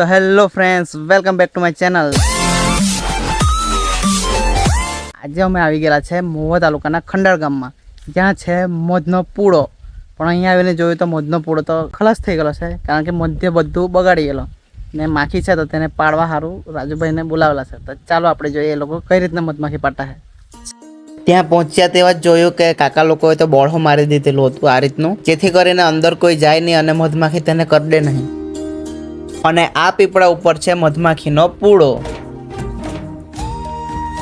તો hello friends welcome back to my channel આજે અમે આવી ગયેલા છે મોવા તાલુકાના ખંડાળ ગામમાં. જ્યાં છે મોજનો પૂળો પણ અહીંયા આવીને જોયું તો મોજનો પૂળો તો ખલાસ થઈ ગયેલો છે, કારણ કે મધ્ય બધું બગાડી ગયેલો. ને માખી છે તો તેને પાડવા સારું રાજુભાઈને બોલાવેલા છે. તો ચાલો આપણે જોઈએ એ લોકો કઈ રીતના મધમાખી પાડતા છે. ત્યાં પહોંચ્યા તેવા જ જોયું કે કાકા લોકોએ તો બોળો મારી દીધેલું હતું આ રીતનું. જેથી કરીને અંદર કોઈ જાય નહીં અને મધમાખી તેને કરડે નહીં. અને આ પીપળા ઉપર છે મધમાખીનો પૂળો.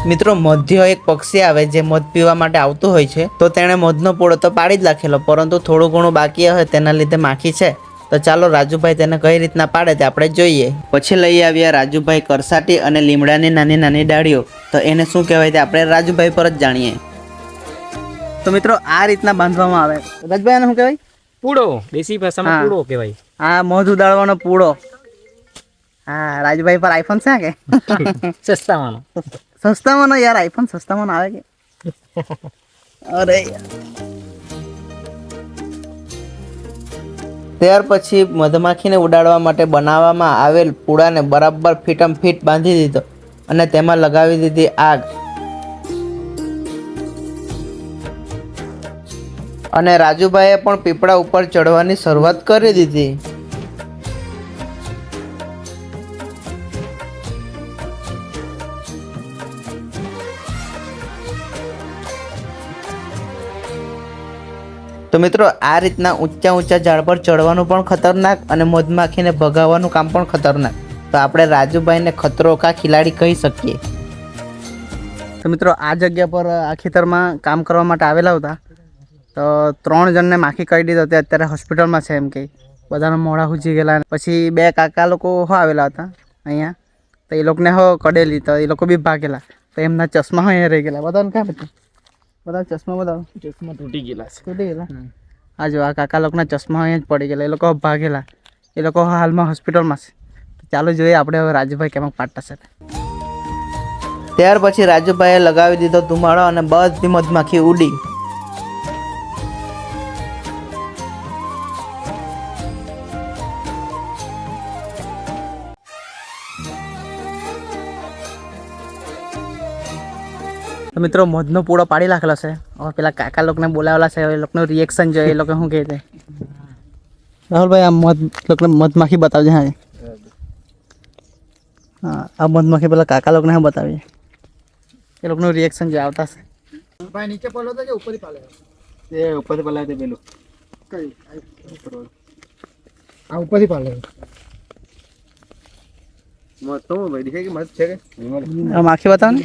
મિત્રો મધ્ય એક પક્ષી આવે જે મધ પીવા માટે આવતું હોય છે તો તેણે મધનો પૂળો તો પાડી જ રાખેલો પરંતુ થોડું ઘણું બાકી હોય તેના લીધે માખી છે. તો ચાલો રાજુભાઈ તેને કઈ રીતના પાડે તે આપણે જોઈએ. પછી લઈ આવ્યા રાજુભાઈ કરસાટી અને લીમડાની નાની નાની ડાળીઓ. તો એને શું કહેવાય તે આપણે રાજુભાઈ પર જ જાણીએ. તો મિત્રો આ રીતના બાંધવામાં આવે. રાજભાઈ આને શું કહેવાય? પૂડો દેશી ભાષામાં પૂળો પૂડો કહેવાય. આ મધ ઉડાડવાનો પૂળો. હા રાજભાઈ પર આઈફોન છે કે? સસ્તામાં યાર આઈફોન સસ્તામાં આવે કે? અરે યાર. ત્યાર પછી મધમાખીને ઉડાડવા માટે બનાવવામાં આવેલ પૂડાને બરાબર ફીટમ ફીટ બાંધી દીધો અને તેમાં લગાવી દીધી આગ. અને રાજુભાઈએ પણ પીપળા ઉપર ચડવાની શરૂઆત કરી દીધી. તો મિત્રો, આ રીતના ઊંચા ઊંચા ઝાડ પર ચડવાનું પણ ખતરનાક અને મધમાખીને ભગાવવાનું કામ પણ ખતરનાક. તો આપણે રાજુભાઈને ખતરો કા ખિલાડી કહી શકીએ. તો મિત્રો, આ જગ્યા પર, આ ખેતરમાં કામ કરવા માટે આવેલા હતા. તો ત્રણ જણને માખી કરી દીધો તે અત્યારે હોસ્પિટલમાં છે એમ કે. બધાના મોઢા ખૂજી ગયેલા પછી બે કાકા લોકો હો આવેલા હતા અહીંયા. તો એ લોકોને હો કડેલી, તો એ લોકો બી ભાગેલા. તો એમના ચશ્મા અહીંયા રહી ગયેલા. બધાને ક્યાં બધા બધા ચશ્મા બધા ચશ્મા તૂટી ગયેલા છે. તૂટી ગયેલા? આ જો આ કાકા લોકોના ચશ્મા અહીંયા જ પડી ગયેલા એ લોકો ભાગેલા. એ લોકો હાલમાં હોસ્પિટલમાં છે. ચાલો જોઈએ આપણે હવે રાજુભાઈ કેમ પાટતા છે. ત્યાર પછી રાજુભાઈએ લગાવી દીધો ધુમાડો અને બધી મધમાખી ઉડી. તો મિત્રો મધનો પૂળો પાડી રાખેલો છે. હવે પેલા કાકા લોકોને બોલાવેલા છે એ લોકોનું રિએક્શન જોઈએ એ લોકો શું કહે છે? રાહુલભાઈ આ મધ લોકોને મધમાખી બતાવજે હા. હા આ મધમાખી પેલા કાકા લોકોને હા બતાવીએ? એ લોકોનું રિએક્શન જે આવતા છે ભાઈ નીચે પડલો તો કે ઉપરથી પાલે એ ઉપર પાલે તે પેલું. કઈ? આ ઉપરથી પાલે મત તો ભાઈ દેખાય કે મત છે કે આ માખી બતાવો ને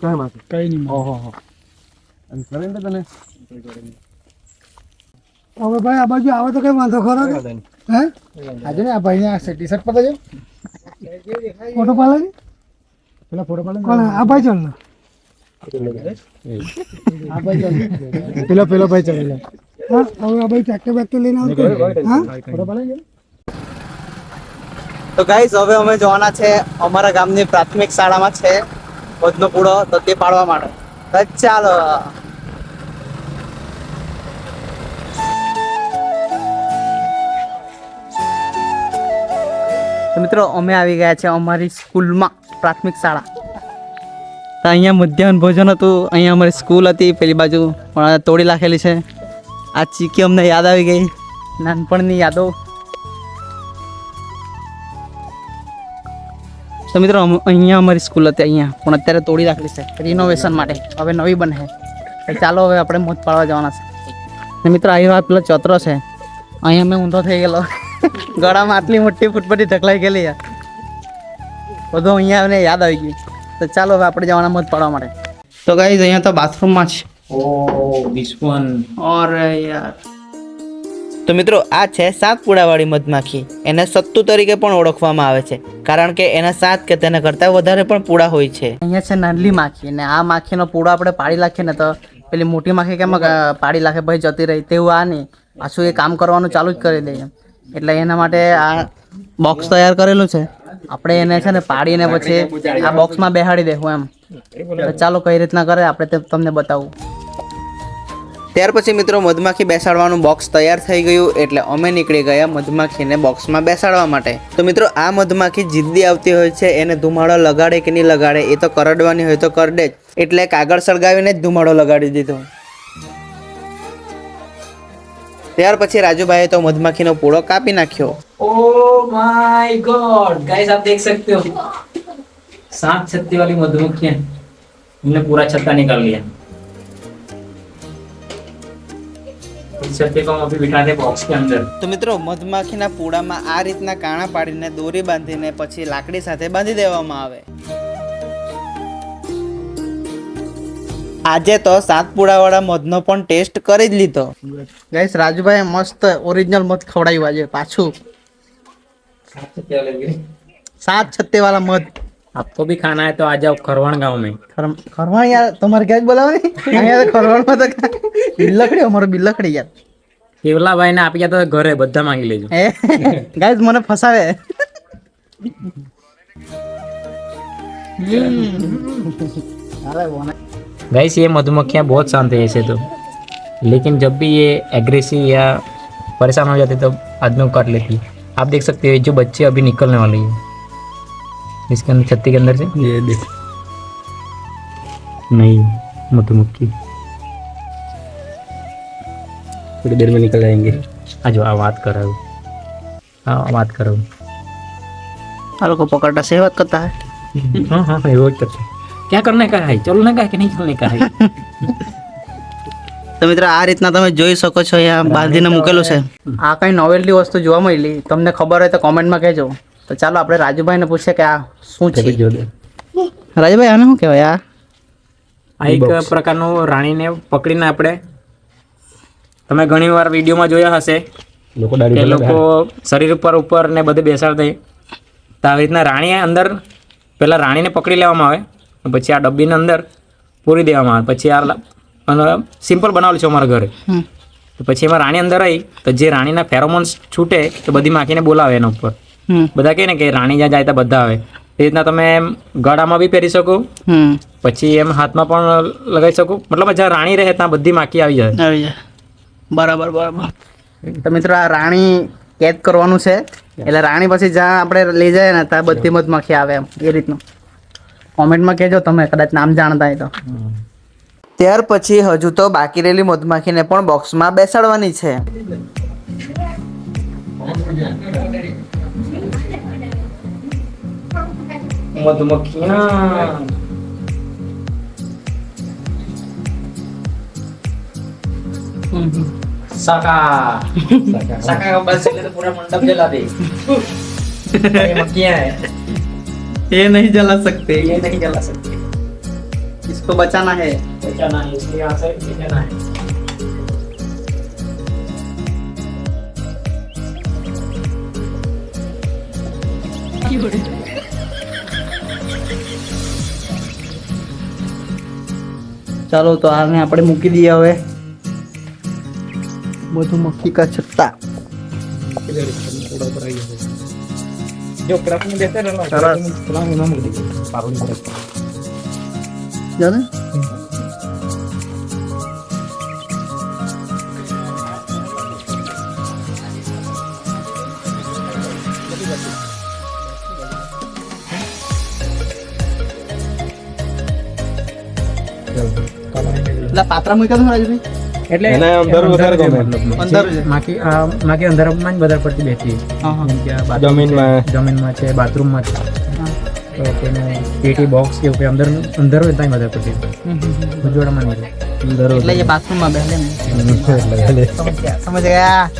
કઈ માં કઈ નહીં ઓહો હો અને કરે ને તને હવે ભાઈ આ બાજુ આવે તો કઈ વાંધો ખરો કે હે? આજે ને આ ભાઈને આ ટી શર્ટ પર ફોટો પાડે પેલા ફોટો પાડે કોણ? આ ભાઈ ચાલ આ ભાઈ ચાલ પેલો પેલો ભાઈ ચાલે હા હવે આ ભાઈ ટ્રેક્ટર બેક્ટર લઈને આવતો હા? ફોટો છે તો ગાઈઝ હવે અમે જવાના છે અમારા ગામની પ્રાથમિક શાળામાં છે મધનો પૂળો તો તે પાડવા માટે. ચાલો. મિત્રો, અમે આવી ગયા છે અમારી સ્કૂલમાં પ્રાથમિક શાળા. તો અહીંયા મધ્યાહન ભોજન હતું, અહીંયા અમારી સ્કૂલ હતી, પેલી બાજુ પણ તોડી નાખેલી છે. આ ચીકી અમને યાદ આવી ગઈ. નાનપણની યાદો. તો મિત્રો અમ- અહીંયા અમારી સ્કૂલ હતી અહીંયા. પણ અત્યારે તોડી રાખેલી છે. રિનોવેશન માટે. હવે નવી બને છે. ચાલો હવે આપણે મોજ પાડવા જવાના છે. ને મિત્રો અહીં વાત પેલો ચોતરો છે. અહીંયા મેં ઊંધો થઈ ગયેલો. ગળામાં આટલી મોટી ફૂટપટ્ટી ઢકલાઈ ગયેલી યાર. બધું અહીંયા મને યાદ આવી ગયું. તો ચાલો હવે આપણે જવાના મોજ પાડવા માટે. તો ગાઈઝ અહીંયા તો બાથરૂમમાં છે. ઓ ધીસ વન ઓર યાર. તો મિત્રો, આ છે સાત પૂડાવાળી મધમાખી. એને સત્તુ તરીકે પણ ઓળખવામાં આવે છે, કારણ કે એના સાત કે તેના કરતાં વધારે પણ પૂડા હોય છે. અહીંયા છે નાનલી માખી, અને આ માખીનો પૂડો આપણે પાડી નાખીએ ને તો પેલી મોટી માખી કેમ પાડી નાખે, ભાઈ જતી રહી તેવું આ નહીં. પાછું એ કામ કરવાનું ચાલુ જ કરી દે એટલે એના માટે આ બોક્સ તૈયાર કરેલું છે. આપણે એને છે ને પાડીને પછી આ બોક્સમાં બેહાડી દેવું એમ. ચાલો કઈ રીતના કરે, આપણે તમને બતાવું. ત્યાર પછી મિત્રો મધમાખી બેસાડવાનું બોક્સ તૈયાર થઈ ગયું એટલે અમે નીકળી ગયા મધમાખીને બોક્સમાં બેસાડવા માટે તો મિત્રો આ મધમાખી જિદ્દી આવતી હોય છે એને ધુમાડો લગાડે કે નહીં લગાડે એ તો કરડવાની હોય તો કરડે જ એટલે કાગળ સળગાવીને જ ધુમાડો લગાડી દીધો ત્યાર પછી રાજુભાઈએ તો મધમાખીનો પૂળો કાપી નાખ્યો ओ माय गॉड गाइस आप देख सकते हो सात छत्ते वाली मधुमक्खियां हमने पूरा छत्ता निकाल लिया इस छत्ते को हम अभी बिठाते हैं बॉक्स के अंदर તો મિત્રો મધમાખીના પૂડામાં આ રીતના કાણા પાડીને દોરી બાંધીને પછી લાકડી સાથે બાંધી દેવામાં આવે આજે તો સાત પૂડાવાળા મધનો પણ ટેસ્ટ કરી જ લીધો ગાઈસ રાજુભાઈ મસ્ત ઓરિજિનલ મધ ખવડાવ્યું આજે પાછું सात छत्ते वाले भी સાત છત્તે વાળા મધ आपको भी खाना है तो आ जाओ खरवण गांव में ખરમ- ખરવાણ યાર તમારે ક્યાં જ બોલાવે અહીંયા તો ખરવાણમાં તો બિલ્લખડી અમારો બિલ્લખડી યાર કેવલા ભાઈ ને આપી ગયા તો ઘરે બધા માંગી લેજો એ ગાઈસ મને ફસાવે गाइस ये मधुमक्खियाँ बहुत शांत है ऐसे तो लेकिन जब भी ये एग्रेसिव या परेशान हो जाते तो आदमी को काट लेती है आप देख सकते हो ये जो बच्चे अभी निकलने वाले हैं इसके अंदर छत्ती के अंदर से ये देखो नहीं मधुमक्खी थोड़ी देर में निकल जाएंगे आज आ बात कर रहा हूँ हाँ बात कर रहा हूँ આ લોકો પકડતા સેવા કરતા હે हाँ हाँ हाँ रोज करते हैं। क्या करने का है चलने का है कि नहीं चलने का है તો મિત્રો આ રીતના તમે જોઈ શકો છો અહીંયા બાંધીને મૂકેલું છે આ કઈ નોવેલની વસ્તુ જોવા મળી તમને ખબર હોય તો કોમેન્ટમાં કહેજો તો ચાલો આપણે રાજુભાઈને પૂછીએ કે આ શું છે? રાજુભાઈ આને શું કહેવાય આ? આ એક પ્રકારનું રાણીને પકડીને આપણે તમે ઘણી વાર વિડીયોમાં જોયા હશે કે લોકો શરીર ઉપર ઉપર ને બધે બેસાડતા. તો આવી રીતના રાણી અંદર પહેલાં રાણીને પકડી લેવામાં આવે પછી આ ડબ્બીની અંદર પૂરી દેવામાં આવે. પછી આ સિમ્પલ બનાવેલું છે અમારા ઘરે. તો પછી એમાં રાણી અંદર આવી તો જે રાણીના ફેરોમોન્સ છૂટે તો બધી માખીને બોલાવે એના ઉપર. બધા કહે ને કે રાણી જ્યાં જાય ત્યાં બધા આવે. એ રીતના તમે એમ ગળામાં બી પહેરી શકો. હમ. પછી એમ હાથમાં પણ લગાવી શકો. મતલબ જ્યાં રાણી રહે ત્યાં બધી માખી આવી જાય. આવી જાય. બરાબર બરાબર. તો મિત્રો આ રાણી કેદ કરવાનું છે. એટલે રાણી પછી જ્યાં આપણે લઈ જાય ને ત્યાં બધી મધમાખી આવે એમ. એ રીતનું. કોમેન્ટમાં કહેજો તમે કદાચ નામ જાણતા હોય તો. ત્યાર પછી હજુ તો બાકી રહેલી મધમાખીને પણ બોક્સમાં બેસાડવાની છે. मधुमक्खियाँ सका सका का बस चले तो पूरा मंडप जला दे ये है ये नहीं जला सकते ये नहीं जला सकते इसको बचाना है बचाना है इसलिए यहाँ से बचाना है की ચાલો તો આને આપણે મૂકી દઈએ હવે મધુમક્ખી કા છત્તા जो क्राफ्ट में देते रहना सरस। क्राफ्ट में नाम लिख पारुल क्राफ्ट જાને એટલે પાત્રા મૂક્યા તો રાજુભાઈ એટલે એને અંદર વધારે ગમે. અંદર છે. માખી અંધારામાં જ વધારે પડતી બેઠી. હા હા. જેમ કે આ બાથરૂમ જમીનમાં જમીનમાં છે બાથરૂમમાં છે. તો તેને પેટી બોક્સ કે કંઈ અંદર અંદર હોય ત્યાં વધારે પડતી ઉજવાડામાં નહીં એટલે એ બાથરૂમમાં બેસે સમજ ગયા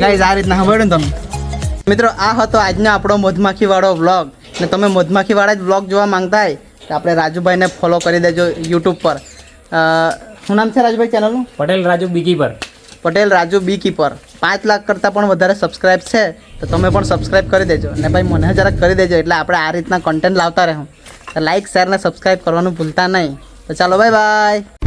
ગાઈઝ આ રીતના સાંભળ્યું ને તમે? મિત્રો આ હતો આજનો આપણો મધમાખી વાળો વ્લોગ. ને તમે મધમાખી વાળા જ વ્લોગ જોવા માંગતા હોય તો આપણે રાજુભાઈને ફોલો કરી દેજો યુટ્યુબ પર. અ, શું નામ છે Rajubhai ચેનલનું Patel Raju beekeeper. Patel Raju bee keeper પાંચ લાખ કરતાં પણ વધારે સબસ્ક્રાઇબ છે તો તમે પણ સબસ્ક્રાઇબ કરી દેજો. અને ભાઈ મને જરાક કરી દેજો એટલે આપણે આ રીતના કન્ટેન્ટ લાવતા રહું લાઇક શેર અને સબસ્ક્રાઇબ કરવાનું ભૂલતા નહીં. તો ચાલો બાય બાય